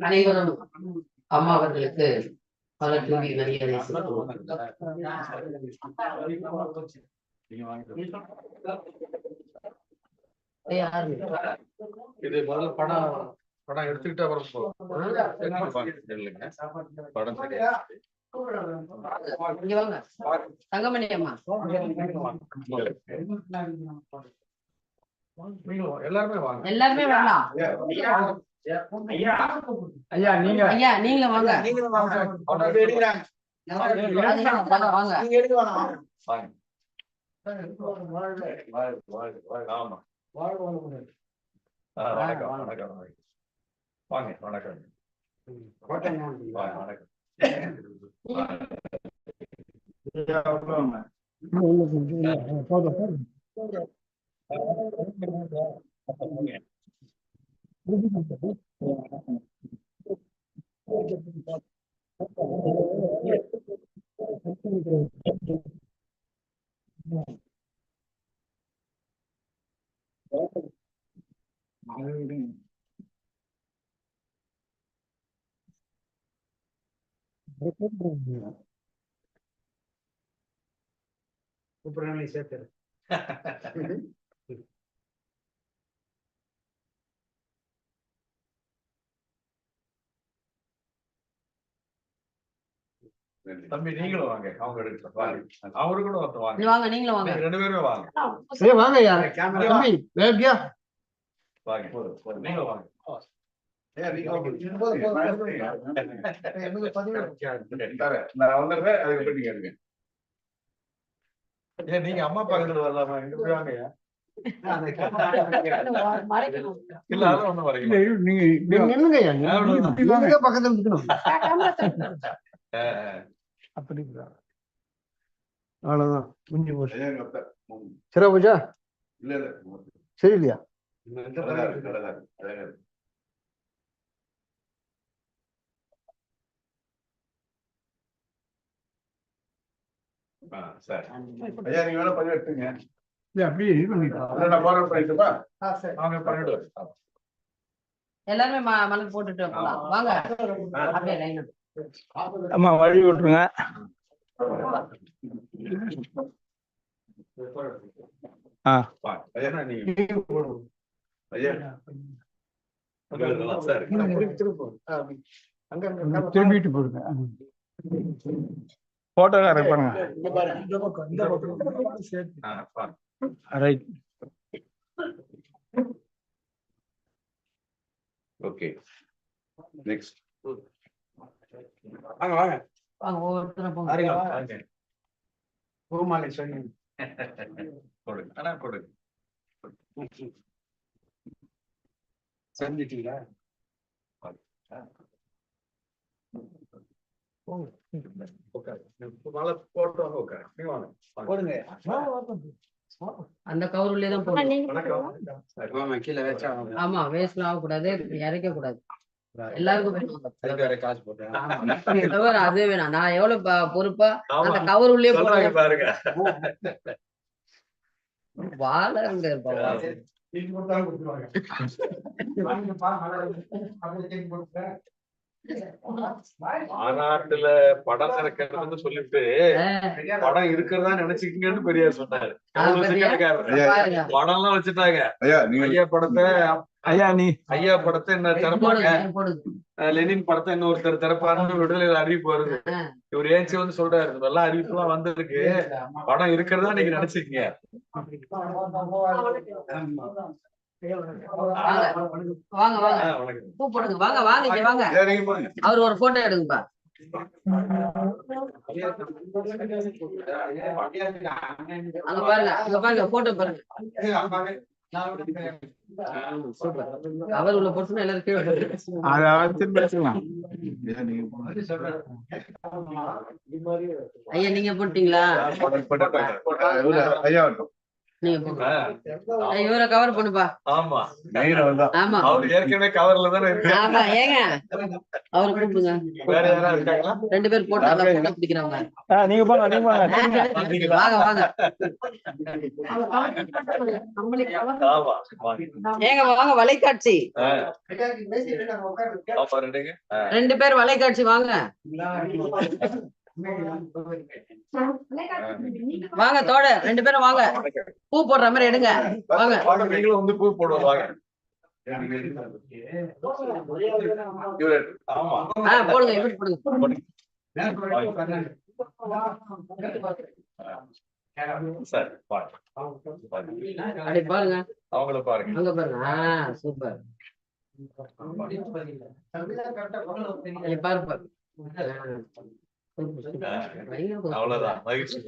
அனைவரும் அம்மா அவர்களுக்கு பல தூவி மரியாதை? இது முதல்ல படம் படம் எடுத்துக்கிட்டு. படம் வாங்க தங்கமணி அம்மா நீங்களும் எல்லாருமே வாங்க எல்லாருமே வரலாம் ஐயா நீங்க ஐயா நீங்களும் வாங்க. அதுதான் வாங்க, வாங்க வாங்க. வாழ்க, வாழ்க, வாழ்க. ஆமா. ஆ, வணக்கம் வணக்கம் வணக்கம். வாங்க வணக்கம் வாங்க, வணக்கம் தம்பி நீங்களும் வாங்க. அவங்க வாங்க. அவரு கூட ஒருத்தர் வாங்க. வாங்க நீங்களும் வாங்க. நீங்க ரெண்டு பேருமே வாங்க. ஏய் வாங்க ஐயா. தம்பி வேகியா வாங்க. நீங்களும் வாங்க. நீங்க அம்மா பக்கத்துல வரலாமா? இங்க போய் வாங்க. நீங்க பக்கத்துல நிக்கணும். அப்படி அவ்வளவுதான். முடிஞ்சு போச்சு. சரி பூஜா? இல்ல இல்ல சரி. இல்லையா சரி. எல்லாருமே ம- மலர் போட்டுட்டு போலாம். வாங்க. அப்படியே அம்மா வழி விட்டுருங்க. திரும்பிட்டு போடுங்க. போட்டோக்காரர் பாருங்க. ரைட் ஓகே நெக்ஸ்ட் வாங்க வாங்க. வாங்க ஒவ்வொருத்தரும் போங்க. வாங்க. பூமாலை சொல்லி. கொடுங்க ஆனா கொடுங்க செஞ்சிட்டீங்களா அந்த கவுருலயே தான் போடணும் வணக்கம். கீழே வச்சா ஆமா வேஸ்ட் ஆகக்கூடாது இறக்க கூடாது எல்லாருக்கும் அது வேணாம் நான் எவ்வளவு பொறுப்பா. அந்த கவர் உள்ளே பாருங்க வாழங்க இருப்பாங்க மாநாட்டுல படம் இருக்கிறது சொல்லிட்டு படம் இருக்கிறதா நினைச்சுக்கீங்கன்னு பெரியார் சொன்னாரு. படம் எல்லாம் வச்சுட்டாங்க. ஐயா படத்தை ஐயா நீ ஐயா படத்தை என்ன திறப்பாங்க? லெனின் படத்தை இன்னொருத்தர் திறப்பாருன்னு விடுதலையில அறிவிப்பு வருது. இவர் ஏஞ்சி வந்து சொல்றாரு எல்லாம் அறிவிப்பு எல்லாம் வந்திருக்கு படம் இருக்கிறதா நீங்க நினைச்சுக்கீங்க. வாங்க. வாங்க பூ போடுங்க வாங்க வாங்க இங்க வாங்க. அவர் ஒரு போட்டோ எடுங்கப்பா. அங்க பாருங்க அங்க பாருங்க போட்டோ பாருங்க. அவர் உள்ள போட்டுனா எல்லாரும் கீழே ஐயா நீங்க போட்டீங்களா? இவரை கவர் பண்ணுப்பா. ஆமா. ஆமா. அவர் ஏற்கனவே கவர்ல தானே இருக்கு ஆமா ஏங்க. அவரை கூப்பிடுங்க. வேற யாராவது இருக்காங்களா? ரெண்டு பேர் போட்டோ போட்டோ பிடிக்கிறவங்க. நீங்க போங்க நீங்க போங்க. வாங்க வாங்க. ஏங்க வாங்க வலைக்காட்சி. ரெண்டு பேர் வலைக்காட்சி வாங்க. வாங்க தோட ரெண்டு பேரும் வாங்க. பூ போடுற மாதிரி எடுங்க. வாங்க. நீங்களும் வந்து பூ போடுவோம் வாங்க. போடுங்க இப்படி போடுங்க. பாருங்க. அவங்கள பாருங்க. அங்க பாருங்க. சூப்பர். பாரு பாரு. அவ்வளவுதான் மகிழ்ச்சி.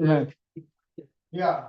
Yeah.